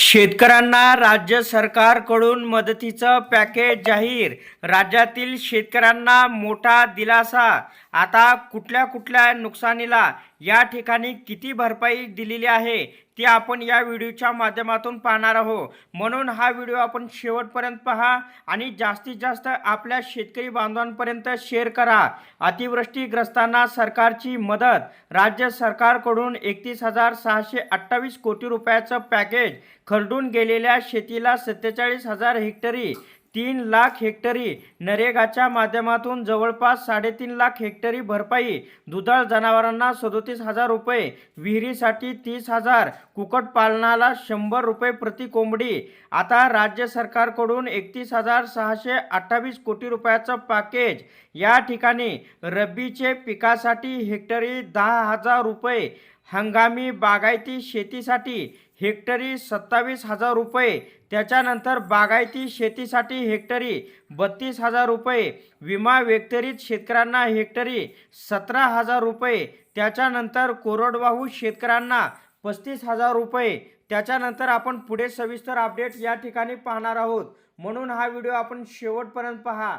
शेतकऱ्यांना राज्य सरकारकडून मदतीचं पॅकेज जाहीर. राज्यातील शेतकऱ्यांना मोठा दिलासा. आता कुठल्या कुठल्या नुकसानीला या ठिकाणी किती भरपाई दिलेली आहे ती आपण या व्हिडिओच्या माध्यमातून पाहणार आहोत. म्हणून हा व्हिडिओ आपण शेवटपर्यंत पहा आणि जास्तीत जास्त आपल्या शेतकरी बांधवांपर्यंत शेअर करा. अतिवृष्टीग्रस्तांना सरकारची मदत. राज्य सरकारकडून एकतीस हजार सहाशे अठ्ठावीस कोटी रुपयाचं पॅकेज खरडून गेलेल्या शेतीला सत्तेचाळीस हजार हेक्टरी तीन लाख हेक्टरी नरेगाच्या माध्यमातून जवळपास साडेतीन लाख हेक्टरी भरपाई दुधाळ जनावरांना सदोतीस हजार रुपये विहिरीसाठी तीस हजार कुक्कुटपालनाला शंभर रुपये प्रति कोंबडी. आता राज्य सरकारकडून एकतीस हजार सहाशे अठ्ठावीस कोटी रुपयाचं पॅकेज या ठिकाणी रब्बीचे पिकासाठी हेक्टरी दहा हजार रुपये हंगामी बागायती शेतीसाठी हेक्टरी सत्तावीस हजार रुपये त्याच्यानंतर बागायती शेतीसाठी हेक्टरी बत्तीस हजार रुपये विमा व्यतिरिक्त शेतकऱ्यांना हेक्टरी सतरा हजार रुपये त्याच्यानंतर कोरडवाहू शेतकऱ्यांना पस्तीस हजार रुपये त्याच्यानंतर आपण पुढे सविस्तर अपडेट या ठिकाणी पाहणार आहोत. म्हणून हा व्हिडिओ आपण शेवटपर्यंत पहा.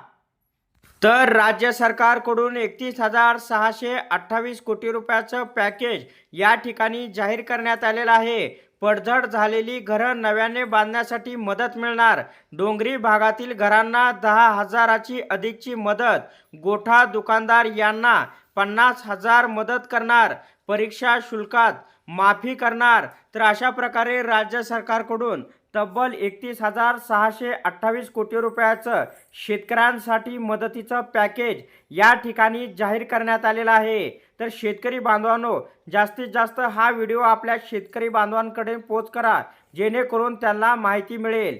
तर राज्य सरकारकडून एकतीस हजार सहाशे अठ्ठावीस कोटी रुपयाचं पॅकेज या ठिकाणी जाहीर करण्यात आलेलं आहे. पडझड झालेली घरं नव्याने बांधण्यासाठी मदत मिळणार. डोंगरी भागातील घरांना दहा हजाराची अधिकची मदत. गोठा दुकानदार यांना पन्नास हजार मदत करणार परीक्षा शुल्कात माफी करणार. तर अशा प्रकारे राज्य सरकारकडून तब्बल एकतीस हजार सहाशे अठ्ठावीस कोटी रुपयाचं शेतकऱ्यांसाठी मदतीचं पॅकेज या ठिकाणी जाहीर करण्यात आलेलं आहे. तर शेतकरी बांधवांनो जास्तीत जास्त हा व्हिडिओ आपल्या शेतकरी बांधवांकडे पोच करा जेणेकरून त्यांना माहिती मिळेल.